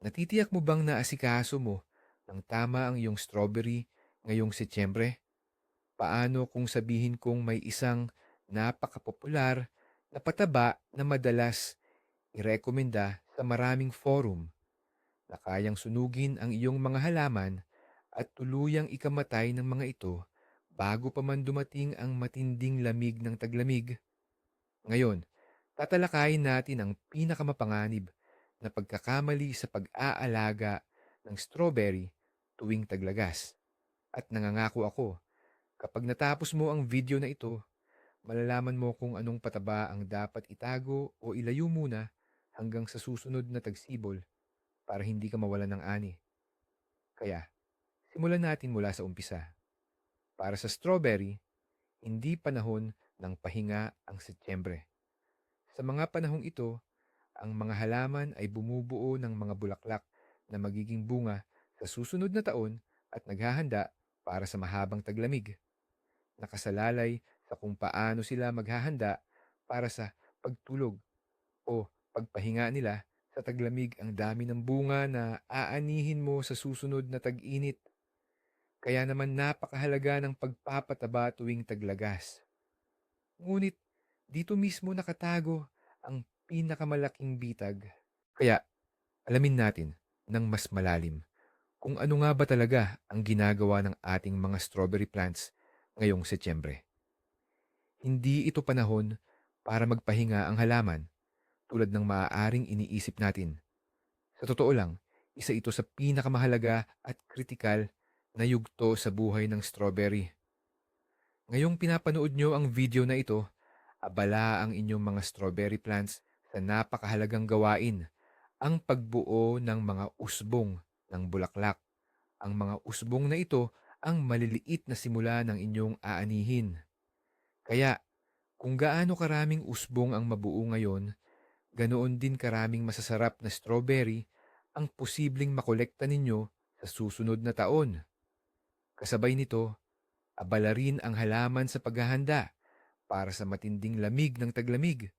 Natitiyak mo bang naasikaso mo ng tama ang iyong strawberry ngayong Setyembre? Paano kung sabihin kong may isang napakapopular na pataba na madalas irekomenda sa maraming forum na kayang sunugin ang iyong mga halaman at tuluyang ikamatay ng mga ito bago pa man dumating ang matinding lamig ng taglamig? Ngayon, tatalakayin natin ang pinakamapanganib na pagkakamali sa pag-aalaga ng strawberry tuwing taglagas. At nangangako ako, kapag natapos mo ang video na ito, malalaman mo kung anong pataba ang dapat itago o ilayo muna hanggang sa susunod na tagsibol para hindi ka mawalan ng ani. Kaya, simulan natin mula sa umpisa. Para sa strawberry, hindi panahon ng pahinga ang Setyembre. Sa mga panahong ito, ang mga halaman ay bumubuo ng mga bulaklak na magiging bunga sa susunod na taon at naghahanda para sa mahabang taglamig. Nakasalalay sa kung paano sila maghahanda para sa pagtulog o pagpahinga nila sa taglamig ang dami ng bunga na aanihin mo sa susunod na tag-init. Kaya naman napakahalaga ng pagpapataba tuwing taglagas. Ngunit dito mismo nakatago ang pinakamalaking bitag. Kaya alamin natin ng mas malalim kung ano nga ba talaga ang ginagawa ng ating mga strawberry plants ngayong Setyembre. Hindi ito panahon para magpahinga ang halaman tulad ng maaaring iniisip natin. Sa totoo lang, isa ito sa pinakamahalaga at kritikal na yugto sa buhay ng strawberry. Ngayong pinapanood nyo ang video na ito, abala ang inyong mga strawberry plants sa napakahalagang gawain, ang pagbuo ng mga usbong ng bulaklak. Ang mga usbong na ito ang maliliit na simula ng inyong aanihin. Kaya, kung gaano karaming usbong ang mabuo ngayon, ganoon din karaming masasarap na strawberry ang posibleng makolekta ninyo sa susunod na taon. Kasabay nito, abala rin ang halaman sa paghahanda para sa matinding lamig ng taglamig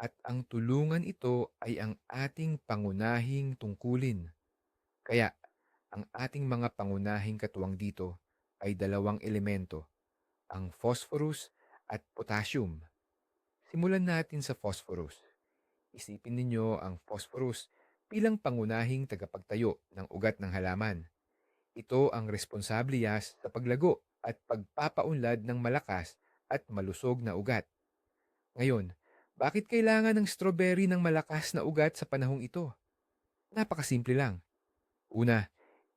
at ang tulungan ito ay ang ating pangunahing tungkulin. Kaya, ang ating mga pangunahing katuwang dito ay dalawang elemento, ang phosphorus at potassium. Simulan natin sa phosphorus. Isipin ninyo ang phosphorus bilang pangunahing tagapagtayo ng ugat ng halaman. Ito ang responsableyas sa paglago at pagpapaunlad ng malakas at malusog na ugat. Ngayon, bakit kailangan ng strawberry ng malakas na ugat sa panahong ito? Napakasimple lang. Una,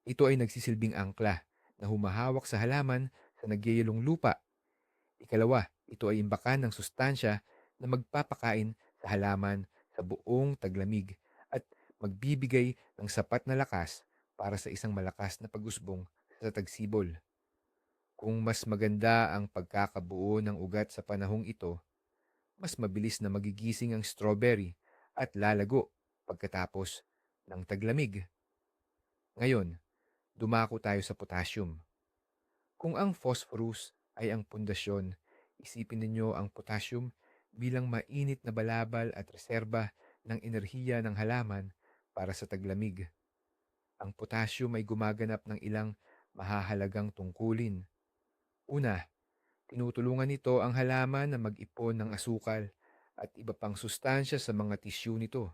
ito ay nagsisilbing angkla na humahawak sa halaman sa nagyayalong lupa. Ikalawa, ito ay imbakan ng sustansya na magpapakain sa halaman sa buong taglamig at magbibigay ng sapat na lakas para sa isang malakas na pag-usbong sa tagsibol. Kung mas maganda ang pagkakabuo ng ugat sa panahong ito, mas mabilis na magigising ang strawberry at lalago pagkatapos ng taglamig. Ngayon, dumako tayo sa potassium. Kung ang phosphorus ay ang pundasyon, isipin ninyo ang potassium bilang mainit na balabal at reserba ng enerhiya ng halaman para sa taglamig. Ang potassium ay gumaganap ng ilang mahahalagang tungkulin. Una, Tinutulungan nito ang halaman na mag-ipon ng asukal at iba pang sustansya sa mga tisyu nito.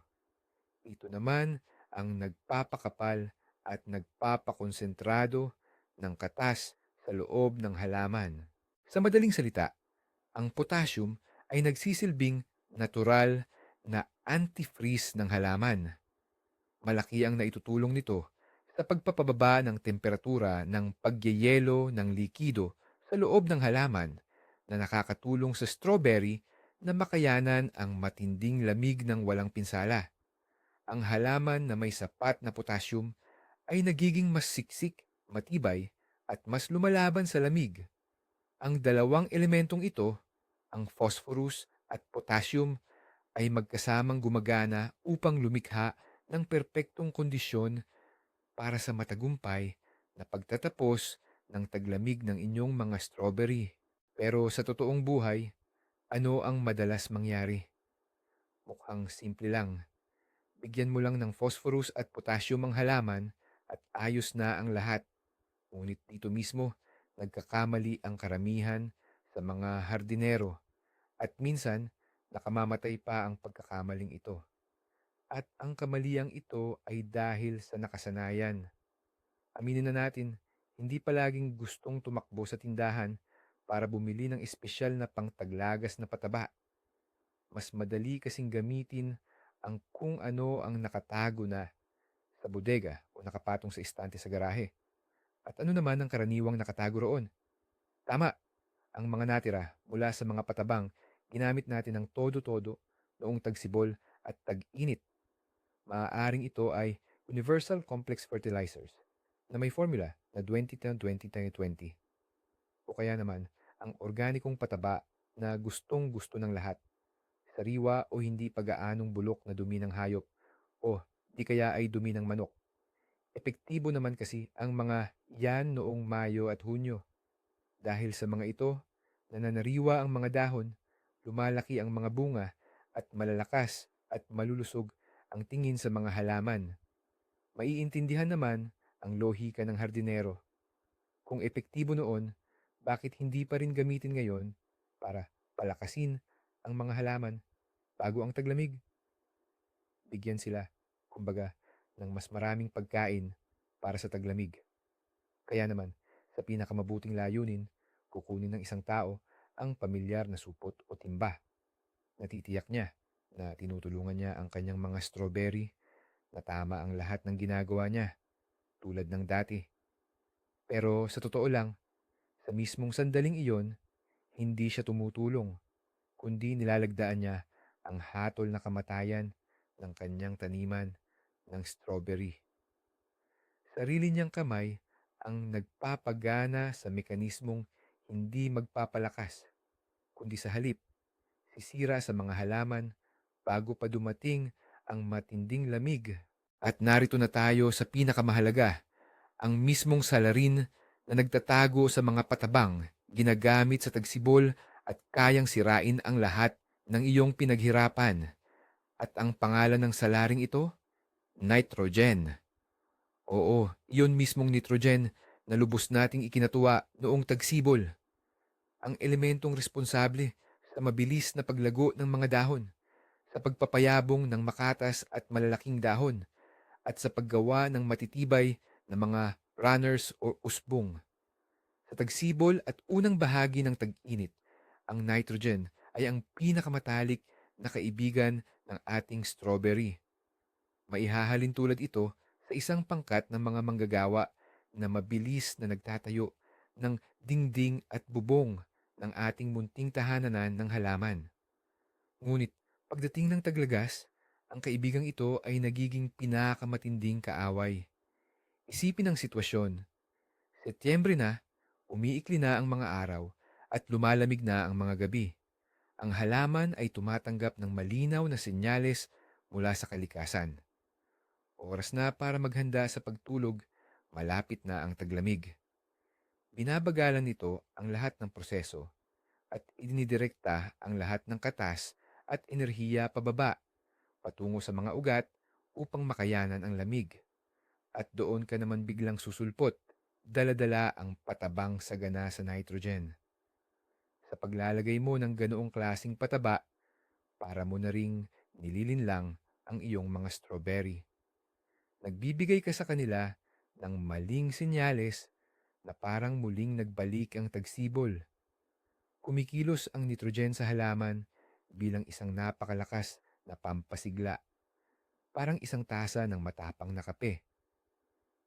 Ito naman ang nagpapakapal at nagpapakonsentrado ng katas sa loob ng halaman. Sa madaling salita, ang potassium ay nagsisilbing natural na antifreeze ng halaman. Malaki ang naitutulong nito sa pagpapababa ng temperatura ng pagyeyelo ng likido sa loob ng halaman na nakakatulong sa strawberry na makayanan ang matinding lamig ng walang pinsala. Ang halaman na may sapat na potassium ay nagiging mas siksik, matibay, at mas lumalaban sa lamig. Ang dalawang elementong ito, ang phosphorus at potassium, ay magkasamang gumagana upang lumikha ng perpektong kondisyon para sa matagumpay na pagtatapos ng taglamig ng inyong mga strawberry. Pero sa totoong buhay, ano ang madalas mangyari? Mukhang simple lang. Bigyan mo lang ng phosphorus at potassium ang halaman at ayos na ang lahat. Ngunit dito mismo, nagkakamali ang karamihan sa mga hardinero at minsan nakamamatay pa ang pagkakamaling ito. At ang kamaliang ito ay dahil sa nakasanayan. Aminin na natin, hindi palaging gustong tumakbo sa tindahan para bumili ng espesyal na pangtaglagas na pataba. Mas madali kasing gamitin ang kung ano ang nakatago na sa bodega o nakapatong sa istante sa garahe. At ano naman ang karaniwang nakatago roon? Tama, ang mga natira mula sa mga patabang ginamit natin ng todo-todo noong tagsibol at tag-init. Maaaring ito ay Universal Complex Fertilizers na may formula na 20-10-20-20 o kaya naman ang organikong pataba na gustong-gusto ng lahat. Sariwa o hindi pagaanong bulok na dumi ng hayop o di kaya ay dumi ng manok. Epektibo naman kasi ang mga yan noong Mayo at Hunyo. Dahil sa mga ito, nananariwa ang mga dahon, lumalaki ang mga bunga at malalakas at malulusog ang tingin sa mga halaman. Maiintindihan naman ang lohika ng hardinero. Kung epektibo noon, bakit hindi pa rin gamitin ngayon para palakasin ang mga halaman bago ang taglamig? Bigyan sila, kumbaga, ng mas maraming pagkain para sa taglamig. Kaya naman, sa pinakamabuting layunin, kukunin ng isang tao ang pamilyar na supot o timba. Natitiyak niya na tinutulungan niya ang kanyang mga strawberry na tama ang lahat ng ginagawa niya, tulad ng dati. Pero sa totoo lang, sa mismong sandaling iyon, hindi siya tumutulong, kundi nilalagdaan niya ang hatol na kamatayan ng kanyang taniman ng strawberry. Sarili niyang kamay ang nagpapagana sa mekanismong hindi magpapalakas, kundi sa halip, sisira sa mga halaman bago pa dumating ang matinding lamig. At narito na tayo sa pinakamahalaga, ang mismong salarin na nagtatago sa mga patabang, ginagamit sa tagsibol at kayang sirain ang lahat ng iyong pinaghirapan. At ang pangalan ng salaring ito? Nitrogen. Oo, iyon mismong nitrogen na lubos nating ikinatuwa noong tagsibol. Ang elementong responsable sa mabilis na paglago ng mga dahon, sa pagpapayabong ng makatas at malalaking dahon, at sa paggawa ng matitibay na mga runners o usbong. Sa tagsibol at unang bahagi ng tag-init, ang nitrogen ay ang pinakamatalik na kaibigan ng ating strawberry. Maihahalin tulad ito sa isang pangkat ng mga manggagawa na mabilis na nagtatayo ng dingding at bubong ng ating munting tahananan ng halaman. Ngunit pagdating ng taglagas, ang kaibigang ito ay nagiging pinakamatinding kaaway. Isipin ang sitwasyon. Setyembre na, umiikli na ang mga araw at lumalamig na ang mga gabi. Ang halaman ay tumatanggap ng malinaw na senyales mula sa kalikasan. Oras na para maghanda sa pagtulog, malapit na ang taglamig. Binabagalan nito ang lahat ng proseso at idinidirekta ang lahat ng katas at enerhiya pababa patungo sa mga ugat upang makayanan ang lamig. At doon ka naman biglang susulpot, daladala ang patabang sagana sa nitrogen. Sa paglalagay mo ng ganoong klasing pataba, para mo na ring nililinlang ang iyong mga strawberry. Nagbibigay ka sa kanila ng maling senyales na parang muling nagbalik ang tagsibol. Kumikilos ang nitrogen sa halaman bilang isang napakalakas na pampasigla. Parang isang tasa ng matapang na kape.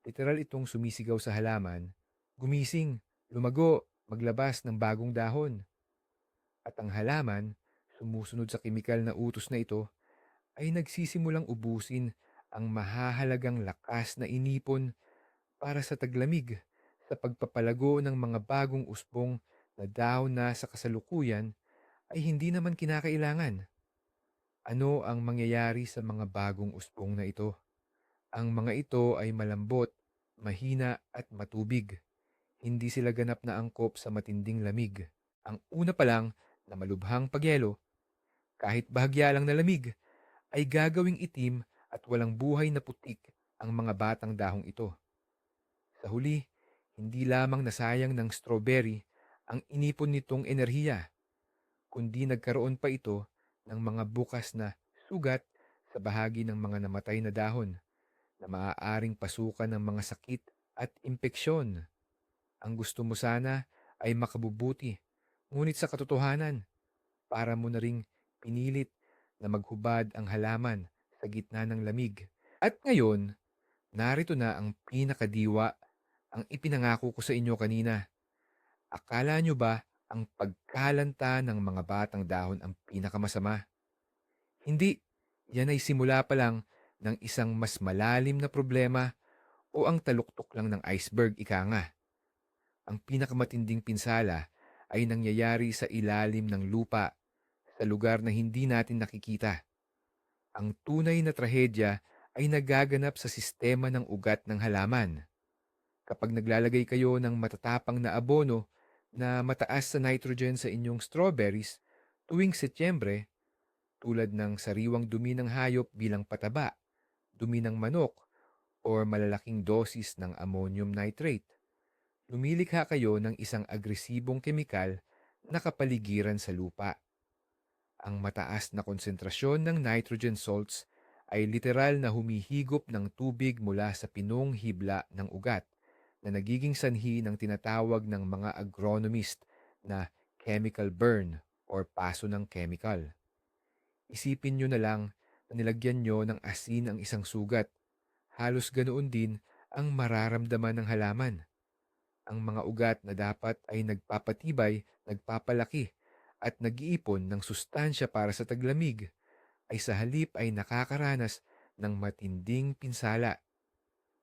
Literal itong sumisigaw sa halaman, gumising, lumago, maglabas ng bagong dahon. At ang halaman, sumusunod sa kemikal na utos na ito, ay nagsisimulang ubusin ang mahahalagang lakas na inipon para sa taglamig sa pagpapalago ng mga bagong usbong na daw na sa kasalukuyan ay hindi naman kinakailangan. Ano ang mangyayari sa mga bagong usbong na ito? Ang mga ito ay malambot, mahina at matubig. Hindi sila ganap na angkop sa matinding lamig. Ang una pa lang na malubhang pagyelo, kahit bahagya lang na lamig, ay gagawing itim at walang buhay na putik ang mga batang dahong ito. Sa huli, hindi lamang nasayang ng strawberry ang inipon nitong enerhiya, kundi nagkaroon pa ito ng mga bukas na sugat sa bahagi ng mga namatay na dahon na maaaring pasukan ng mga sakit at impeksyon. Ang gusto mo sana ay makabubuti, ngunit sa katotohanan, para mo na ring pinilit na maghubad ang halaman sa gitna ng lamig. At ngayon, narito na ang pinakadiwa ang ipinangako ko sa inyo kanina. Akala nyo ba ang pagkalanta ng mga batang dahon ang pinakamasama? Hindi, yan ay simula pa lang ng isang mas malalim na problema o ang taluktok lang ng iceberg ika nga. Ang pinakamatinding pinsala ay nangyayari sa ilalim ng lupa, sa lugar na hindi natin nakikita. Ang tunay na trahedya ay nagaganap sa sistema ng ugat ng halaman. Kapag naglalagay kayo ng matatapang na abono na mataas sa nitrogen sa inyong strawberries tuwing Setyembre, tulad ng sariwang dumi ng hayop bilang pataba, dumi ng manok, or malalaking dosis ng ammonium nitrate, lumilikha kayo ng isang agresibong kemikal na kapaligiran sa lupa. Ang mataas na konsentrasyon ng nitrogen salts ay literal na humihigop ng tubig mula sa pinong hibla ng ugat na nagiging sanhi ng tinatawag ng mga agronomist na chemical burn or paso ng chemical. Isipin nyo na lang na nilagyan nyo ng asin ang isang sugat. Halos ganoon din ang mararamdaman ng halaman. Ang mga ugat na dapat ay nagpapatibay, nagpapalaki, at nag-iipon ng sustansya para sa taglamig, ay sa halip ay nakakaranas ng matinding pinsala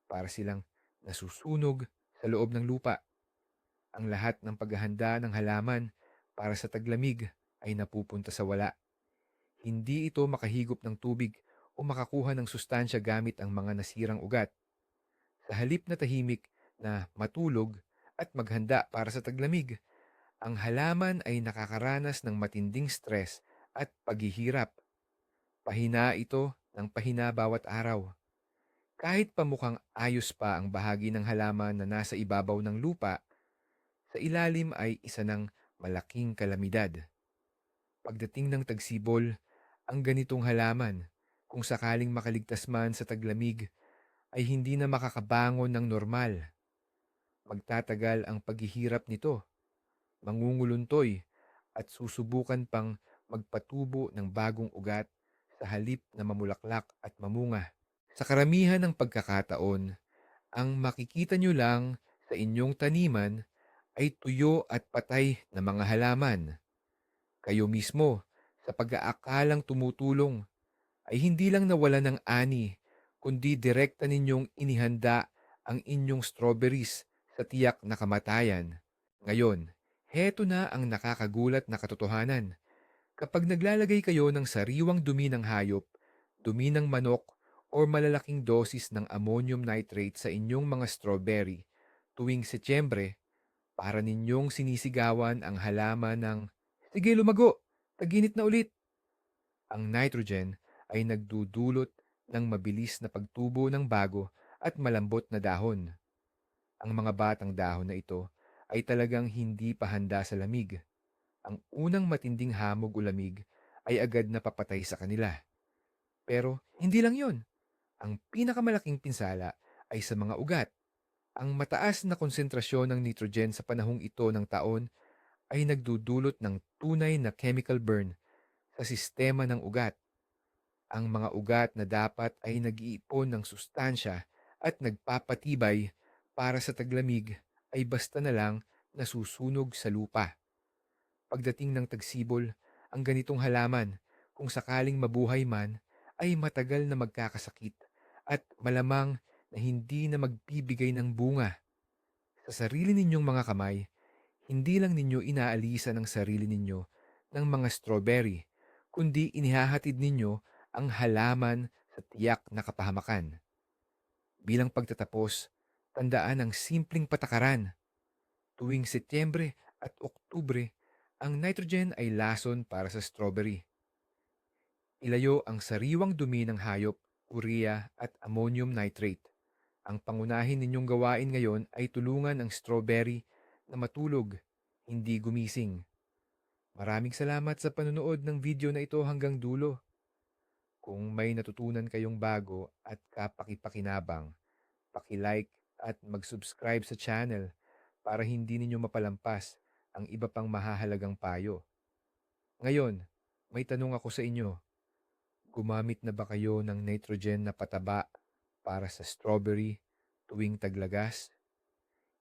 para silang nasusunog sa loob ng lupa. Ang lahat ng paghahanda ng halaman para sa taglamig ay napupunta sa wala. Hindi ito makahigop ng tubig o makakuha ng sustansya gamit ang mga nasirang ugat. Sa halip na tahimik na matulog at maghanda para sa taglamig, ang halaman ay nakakaranas ng matinding stress at paghihirap. Pahina ito ng pahina bawat araw. Kahit pamukhang ayos pa ang bahagi ng halaman na nasa ibabaw ng lupa, sa ilalim ay isa ng malaking kalamidad. Pagdating ng tagsibol, ang ganitong halaman, kung sakaling makaligtas man sa taglamig, ay hindi na makakabangon ng normal. Magtatagal ang paghihirap nito mangunguluntoy at susubukan pang magpatubo ng bagong ugat sa halip na mamulaklak at mamunga. Sa karamihan ng pagkakataon, ang makikita nyo lang sa inyong taniman ay tuyo at patay na mga halaman. Kayo mismo, sa pag-aakalang tumutulong, ay hindi lang nawala ng ani, kundi direkta ninyong inihanda ang inyong strawberries sa tiyak na kamatayan. Ngayon, Heto na ang nakakagulat na katotohanan. Kapag naglalagay kayo ng sariwang dumi ng hayop, dumi ng manok, o malalaking dosis ng ammonium nitrate sa inyong mga strawberry tuwing Setyembre, para ninyong sinisigawan ang halaman ng, Sige lumago, taginit na ulit. Ang nitrogen ay nagdudulot ng mabilis na pagtubo ng bago at malambot na dahon. Ang mga batang dahon na ito ay talagang hindi pa handa sa lamig. Ang unang matinding hamog o lamig ay agad na papatay sa kanila. Pero hindi lang yon. Ang pinakamalaking pinsala ay sa mga ugat. Ang mataas na konsentrasyon ng nitrogen sa panahong ito ng taon ay nagdudulot ng tunay na chemical burn sa sistema ng ugat. Ang mga ugat na dapat ay nag-iipon ng sustansya at nagpapatibay para sa taglamig ay basta na lang nasusunog sa lupa. Pagdating ng tagsibol, ang ganitong halaman, kung sakaling mabuhay man, ay matagal na magkakasakit at malamang na hindi na magbibigay ng bunga. Sa sarili ninyong mga kamay, hindi lang ninyo inaalisa ng sarili ninyo ng mga strawberry, kundi inihahatid ninyo ang halaman sa tiyak na kapahamakan. Bilang pagtatapos, Tandaan ang simpleng patakaran. Tuwing Setyembre at Oktubre, ang nitrogen ay lason para sa strawberry. Ilayo ang sariwang dumi ng hayop urea at ammonium nitrate. Ang pangunahin ninyong gawain ngayon ay tulungan ang strawberry na matulog, hindi gumising. Maraming salamat sa panonood ng video na ito hanggang dulo. Kung may natutunan kayong bago at kapakipakinabang, paki-like at mag-subscribe sa channel para hindi ninyo mapalampas ang iba pang mahahalagang payo. Ngayon, may tanong ako sa inyo. Gumamit na ba kayo ng nitrogen na pataba para sa strawberry tuwing taglagas?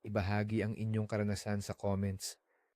Ibahagi ang inyong karanasan sa comments